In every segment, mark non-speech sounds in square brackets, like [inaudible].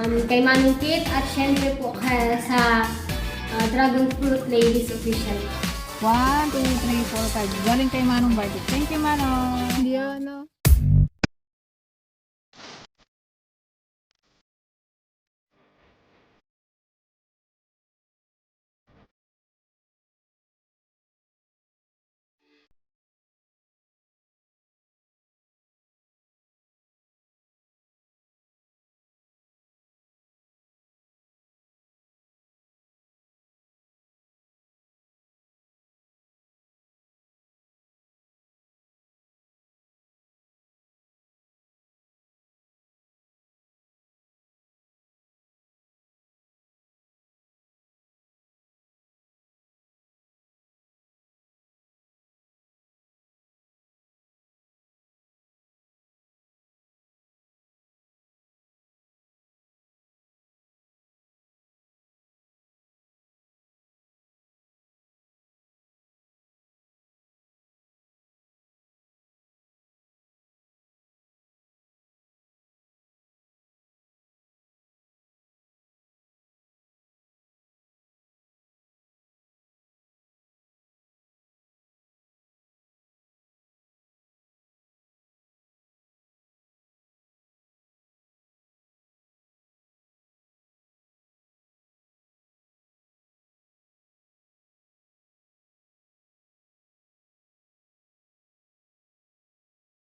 um, kay Manong Kit at syempre po kay, sa ah, Dragon Fruit Ladies Official. 1, 2, 3, 4, 5. Galing kay Manong Barbie. Thank you, Manong. Hindi ano.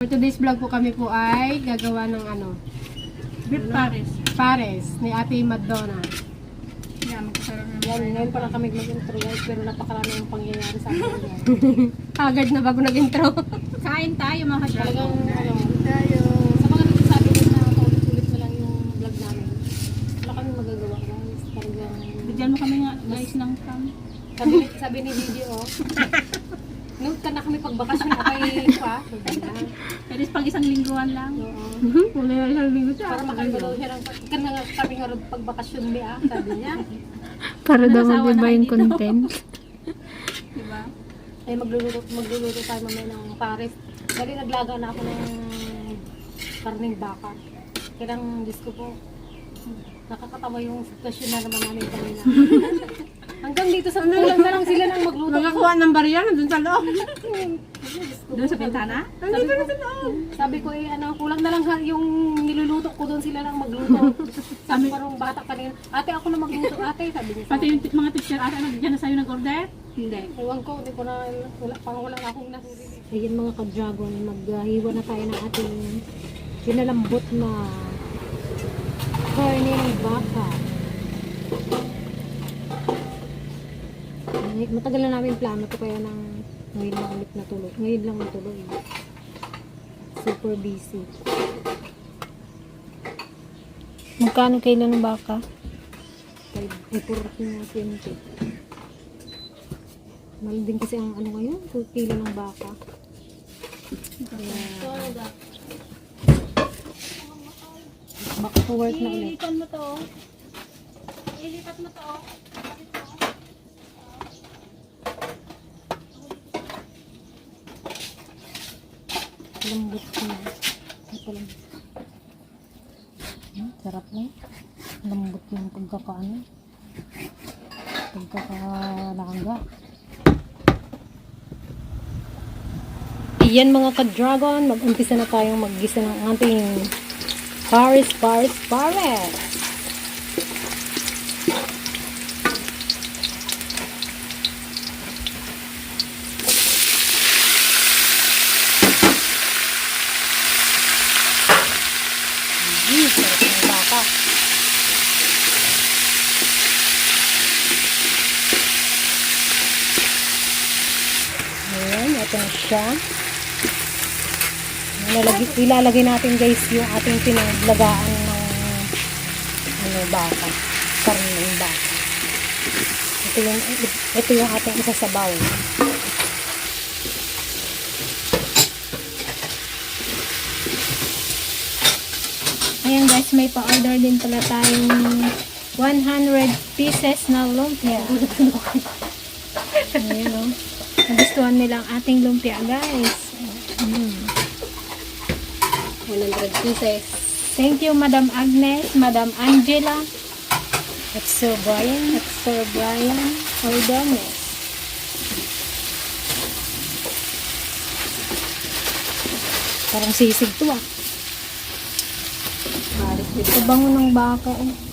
For today's vlog po kami po ay gagawa ng ano, Beef Paris. pares ni Ate Madonna. Yan, magkasarap na. Yan, ngayon pa lang kami mag-intro guys, pero napakarami yung pangyayari sa akin. [laughs] Agad na bago nag-intro. [laughs] Kain tayo mga Talagang ka-dragon. ano, sa mga nagsasabi din na paulit-ulit na lang yung vlog namin. Wala kami magagawa guys. Talagang, Bigyan mo kami nga guys ng cam. sabi, sabi ni Gigi oh, [laughs] nung ka na kami pagbakasyon okay pa. Sabi niya. Pero pag isang lingguhan lang. Oo. Wala na isang linggo siya. Para makaiba daw siya ng ka na nga kami nga mi ah, sabi niya. Para daw Nasawa na mag-iba yung content. [laughs] Diba? Ay magluluto, magluluto tayo mamaya ng pares. Dali naglaga na ako ng karning baka. Kaya ng Diyos ko po, nakakatawa yung sitwasyon na naman namin kanina. [laughs] Hanggang dito sa kulang na lang sila nang magluto. Nakakuha ng barya nandun sa loob. Doon sa bintana? Sabi ko, sabi ko eh, ano, kulang na lang yung niluluto ko doon sila lang magluto. [laughs] Sabi parang bata kanina, ate ako na magluto, ate, sabi niya. sa Pati yung mga teacher ata nagdyan na sa'yo nag-order? Hindi. Ewan ko, hindi ko na, wala, parang wala na akong nahuli. Ayan mga ka-dragon, maghiwa na tayo ng ating pinalambot na karne ng baka. Ay, Matagal na namin plano to kaya nang ngayon lang ulit natuloy. Ngayon lang natuloy. Super busy. Magkano kilo ng baka? Ay, ay 14 na 20. Mahal din kasi ang ano ngayon, 2 kilo ng baka. Kaya, baka to work na ulit. Ilitan mo to. Ilipat mo to. Lambot na. Ito lang. Hmm, sarap na. Lambot yung pagkakaano. Pagkakalangga. Iyan mga ka-dragon, mag-umpisa na tayong mag-gisa ng ating Paris, Paris, Paris. Yee, sarap ng baka. Ayan, ito na siya. Ilalagay, ilalagay natin guys yung ating pinaglagaan ng ano, baka. Karne ng baka. Ito yung, ito yung ating isasabaw. Ayan guys, may pa-order din pala tayong 100 pieces na lumpia. Ayan o. Nagustuhan nila ang ating lumpia guys. Mm. 100 pieces. Thank you, Madam Agnes, Madam Angela, at Sir Brian, at Sir Brian Ordonez. Parang sisig to ah. Ito bango ng baka eh.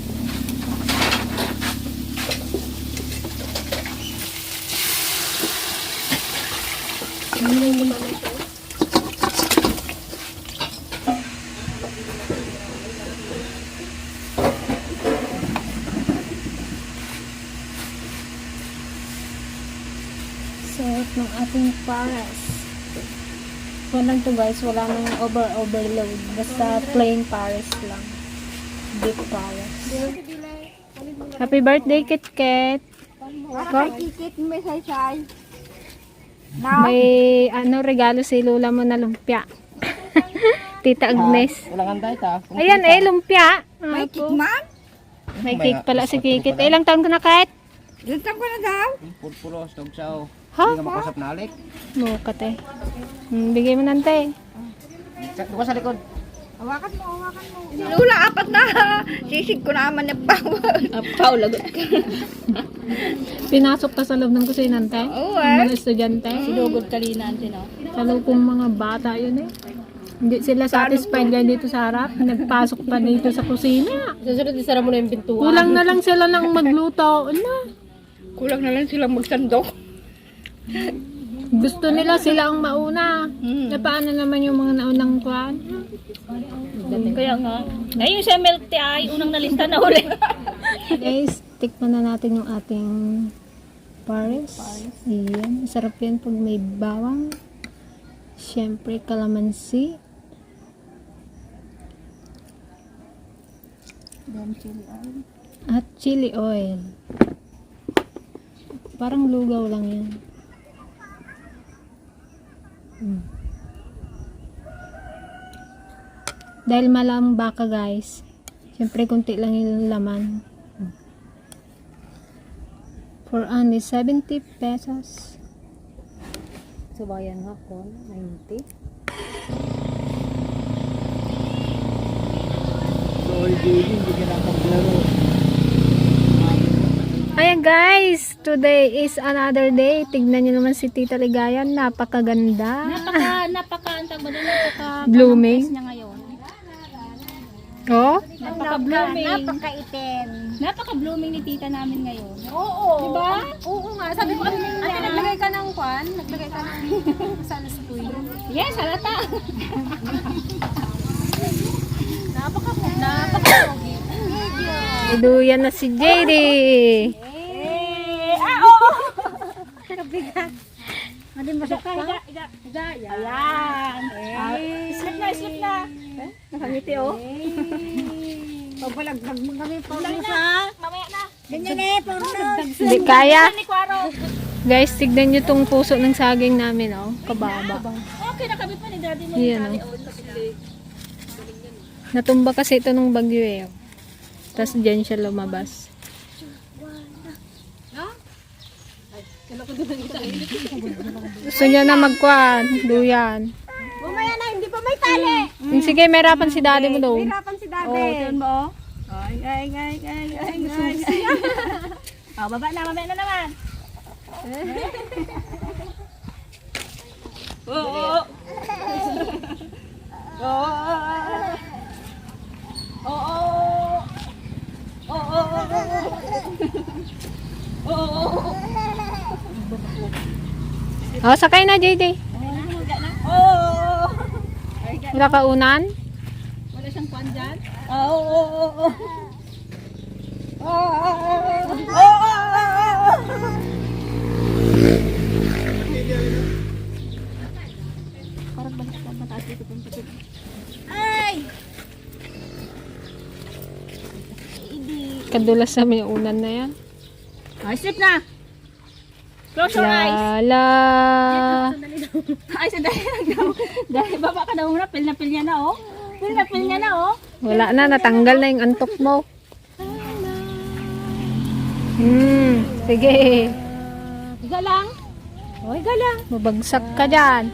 Mm. Sarap ng ating pares. Walang to guys, wala nang over overload. Basta plain pares lang. Beef pares. Happy birthday, Kit Kat! Kikit may say-say. May ano regalo si Lula mo na lumpia. [laughs] Tita Agnes. Walang antay ta. Ayan eh, lumpia. May Apo. cake man? May cake pala si Kikit. Eh, ilang taon ka na, Kat? Gantan ko na daw. Pulpulos, tugsaw. Ha? Hindi ka makasap na alik. Mukat eh. Hmm, bigay mo nante. Duka sa likod. Hawakan mo, hawakan mo. Si Lula, apat na. Sisig ko naman yung bawal. Apaw, lagot ka. Pinasok ka sa loob ng kusina, nante. Oo, eh. mga estudyante. Sinugod kalina, no? Sa loob kong mga bata yun eh. Hindi sila satisfied ganyan dito sa harap. Nagpasok pa dito sa kusina. Susunod, isara mo na yung pintuan. Kulang na lang sila ng magluto. Ano? Kulang na lang silang magsandok. Gusto nila sila ang mauna. Hmm. Na paano naman yung mga naunang kwan? Kaya nga. Ngayon siya milk tea ay unang nalista na uli. [laughs] Guys, tikman na natin yung ating pares. Iyan. Sarap yan pag may bawang. Siyempre, kalamansi. At chili oil. Parang lugaw lang yan. Mm. Dahil malamang baka guys, siyempre kunti lang yung laman. For only 70 pesos. Subayan nga ko, 90. So, hindi, hindi ka nakaglaro. Ayan guys, today is another day. Tignan nyo naman si Tita Ligayan, napakaganda. Napaka, napaka, ang tawag ba napaka Blooming. niya ngayon. Oh, Napaka-blooming. Napakaitim. Napaka-blooming ni tita namin ngayon. Oo. Diba? Oo nga. Sabi ko kami Ate, naglagay ka ng kwan? Naglagay ka ng [laughs] sunscreen? Yes, halata. napaka napaka iduyan na si JD. Eh, ah, oo. Kabigat. Hindi higa, higa. Ayan. Ah, Slip na, slip na. Eh, nakangiti oh. Pagpalagpag mo kami pa. Na. Mamaya na. Ganyan eh. Hindi kaya. Guys, tignan nyo tong puso ng saging namin, oh. Kababa. Okay, nakabit pa ni daddy mo. Yan, oh. Natumba kasi ito nung bagyo eh. oh. Tapos dyan siya lumabas. Gusto niya na magkwan, duyan. Pa may tali. Sige, may rapan si daddy mo doon. Hirapan si dati. Oh, tignan mo. Ay, ay, ay, ay, ay, ay. gusto yan. [laughs] Oh, baba na, mamaya na naman. Oo. Oo. Oo. Oo. Oo. Oh, sakay na, JD. Wala ka unan? Wala siyang kwan dyan? Oo. Oo. Oo. Oo. Oo. Parang balik pa mataas dito pang patid. Ay! Kadulas sa may unan na yan. Ay, sleep na! Close your eyes! Lala. Ay, sandali lang [laughs] daw. Dahil baba ka daw muna, pil na pil niya na, oh. Pil na pil niya na, oh. Wala na, natanggal na yung antok mo. Hmm, sige. Higa lang. Oh, higa lang. Mabagsak ka dyan.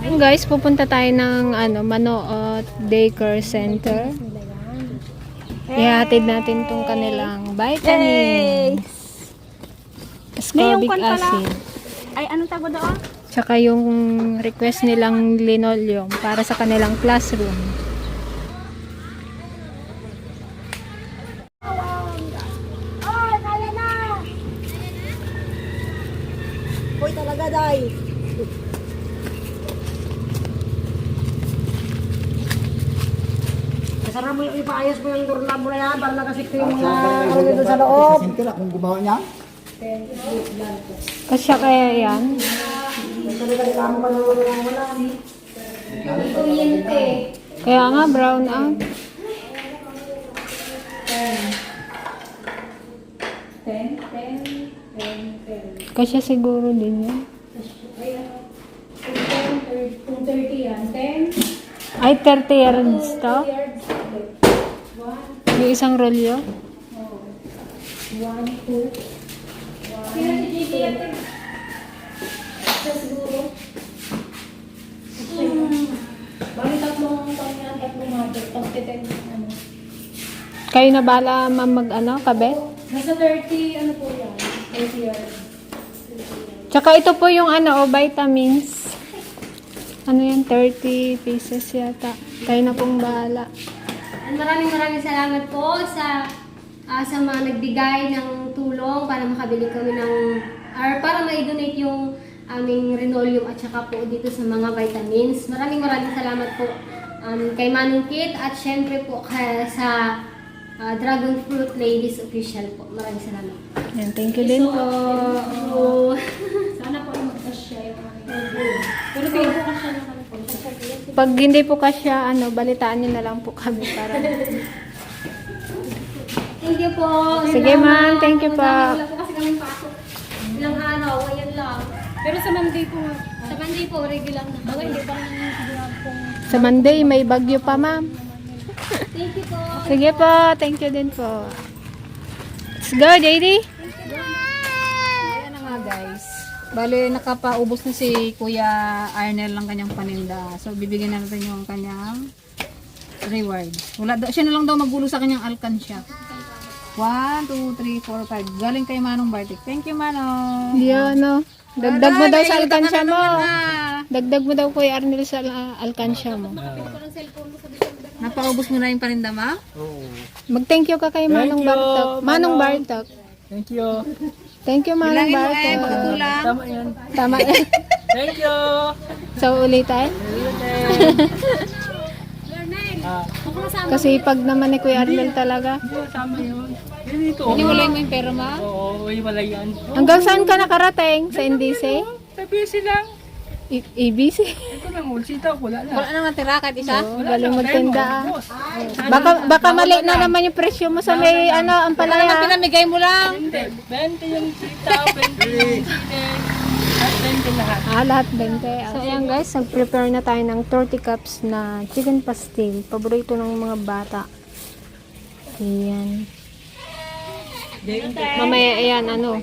Ayun guys, pupunta tayo ng ano, Manoot Daycare Center. Ihatid natin tong kanilang vitamins. Ascorbic acid. Ay, anong tago doon? Tsaka yung request nilang linoleum para sa kanilang classroom. Kasara mo yung ipaayos mo yung doorknob na yan para nakasikto yung mga ano nito sa loob. Sinti lang kung gumawa niya. Kasya kaya yan? Kaya nga, brown out. Kasya siguro din yan. Kung 30 yan, 10. Ay, 30 yards to? Yung isang rolyo? Sino si ate? Sa siguro. Bali tatlong yan, tatlong mother, tapos 10 ano. Kayo na bala ma'am mag ano, kabet? Nasa 30, ano po yan? 30 yards. Tsaka ito po yung ano, oh, vitamins. Ano yan, 30 pieces yata. Kayo na pong bahala. Maraming maraming salamat po sa ah, sa mga nagbigay ng tulong para makabili kami ng or para ma-donate yung aming Renolium at saka po dito sa mga vitamins. Maraming maraming salamat po um, kay Manong Kit at syempre po kay, sa ah, Dragon Fruit Ladies Official po. Maraming salamat. Yan, thank you din po. So, [laughs] sana po magkasya yung aming Pero kayo po kasya na kami po. Pag hindi po kasya, ano, balitaan niyo na lang po kami para. Thank you po. Sige, ma'am. Thank you po. Wala po kasi kami pasok. Ilang araw, ayan lang. Pero sa Monday po, Sa Monday po, regular na kami. hindi pa Sa Monday, may bagyo pa, ma'am. Thank you po. Sige po, thank you din po. Let's go, JD. Ayan na nga guys. Bale, nakapaubos na si Kuya Arnel ng kanyang paninda. So, bibigyan na natin yung kanyang reward. Wala daw, siya na lang daw magulo sa kanyang alkansya. 1, 2, 3, 4, 5. Galing kay Manong Bartik. Thank you, Manong. Yan, no. Dagdag mo daw sa alkansya mo. ah. Dagdag mo daw, Kuya Arnel, sa alkansya mo. Napaubos mo na yung paninda, ma? Oo. Mag-thank you ka kay Manong Bartok. Manong Manong. Bartok. Thank you. Thank you, Manong Bilangin mo eh, Bartok. pagkulang. Tama yan. Tama. [laughs] Thank you. so, ulitan. Ah, [laughs] Kasi pag naman ni Kuya Arnel talaga. tama yun. Yan ito. Iniwalay mo yung pera, ma? Oo, wala yan. Hanggang saan ka nakarating? Sa NDC? Sabi sila. I- ABC? Ito lang, ulsita, wala na. Wala nang natira kahit isa? Oh, galing magtinda. ah. Baka, baka mali na naman yung presyo mo sa may ano, ang Wala naman palaya. pinamigay mo lang. Hindi, 20 yung sita, 20 yung sita. At 20 lahat. Ah, lahat 20. So, ayan guys, nag-prepare na tayo ng 30 cups na chicken pastil. Paborito ng mga bata. Ayan. Mamaya, ayan, ano,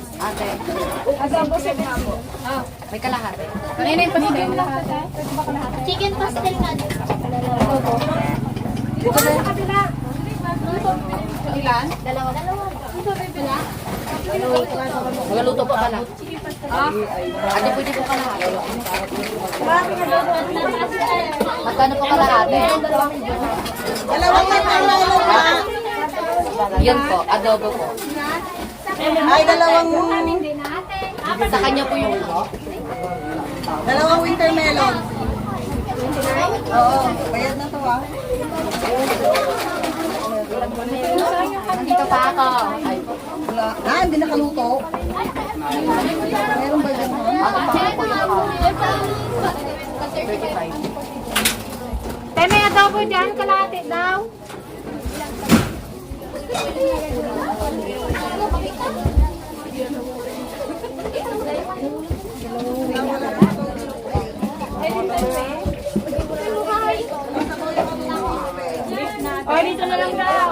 Ate. Adobo sa po. May kalahati. Kanina yung pastel. Chicken pastel na. Ilan? Dalawa. Dalawa. Ito ba pala? Magaluto pa pala. Ate, pwede po kalahati. Magkano po kalahati? Yan po, adobo po. Ay, dalawang, Sa kanya po yung dalawang winter melon. Oo, bayad na to ah. Nandito pa ako. Ay, Wala. Ah, hindi nakaluto. Meron ba dyan? ano pa po yung ham? 35. daw po dyan, kalahati daw. O, dito na lang daw.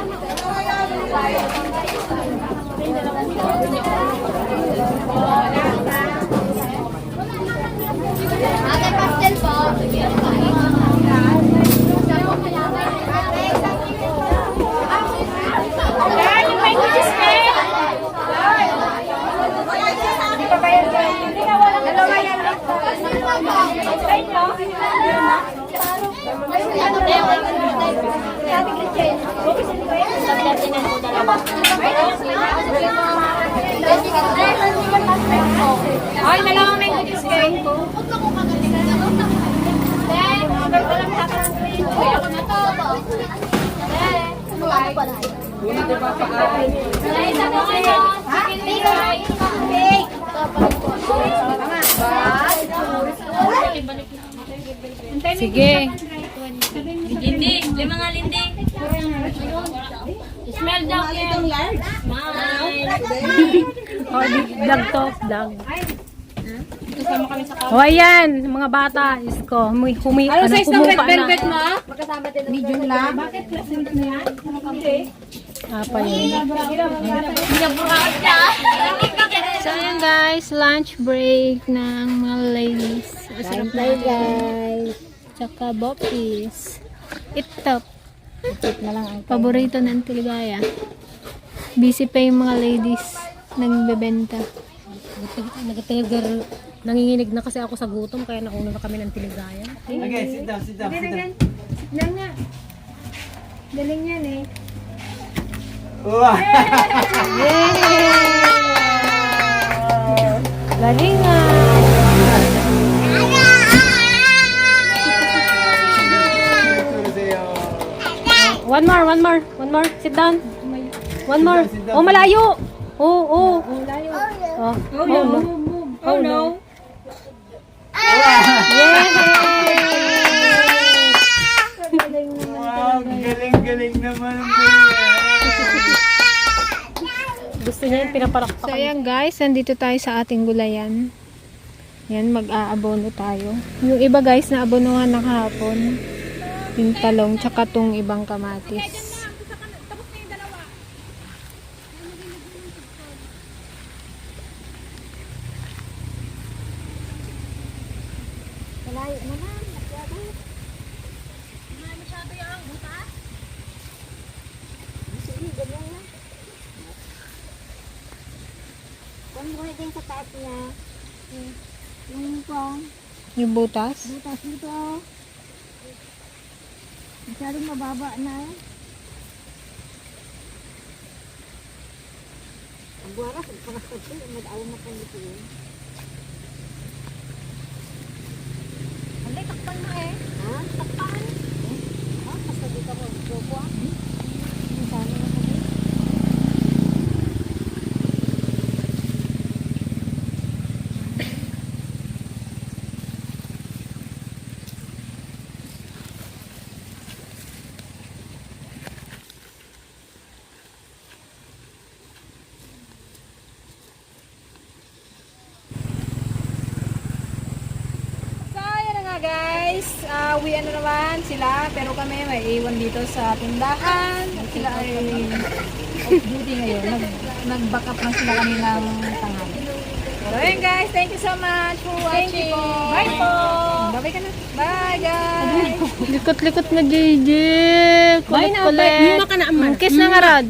Ate, pastel po. Sige. Lindi, lima nga lindi. Smell daw yan. O, di- vlog to, vlog. O, ayan, mga bata, isko, humi, humi, Ano size ng red velvet mo? Medium lang. Apa yun? So, ayan guys, lunch break ng mga ladies. Masarap na guys. Tsaka bopis. Itop. na lang ang Paborito ng Tiligaya. Busy pa yung mga ladies nagbebenta. Nagtagal, nanginginig na kasi ako sa gutom kaya nauna na kami ng tiligayan. Okay, sit down, sit down, sit down. Lang nga. Galing yan eh. Wow! Galing nga. One more, one more, one more. Sit down. One more. Oh, malayo. Oh, oh. Oh, malayo. Oh, oh no. Oh, no. Wow, galing-galing naman ang kuya. Gusto niya yung pinaparakpak. So, ayan guys, nandito tayo sa ating gulayan. Yan, mag-aabono tayo. Yung iba guys, naabonohan na kahapon. Yung talong, tsaka tong ibang kamatis. Yung butas? Butas dito. Masyadong mababa na eh. Ang buwaras, ang pangasad ko, mag-awa na pang ito yun. Alay, takpan na eh. Ha? Takpan? Ha? Basta dito ko, jobo ah. Ang sana guys. Uh, uwi na naman sila. Pero kami may iwan dito sa tindahan. At sila ay off duty ngayon. Nag, nag-back up na sila kanilang tanghali. Pero ayun guys, thank you so much for watching. Bye po! Bye Bye guys! Likot-likot na JJ. Kulit-kulit. Kiss na nga rad.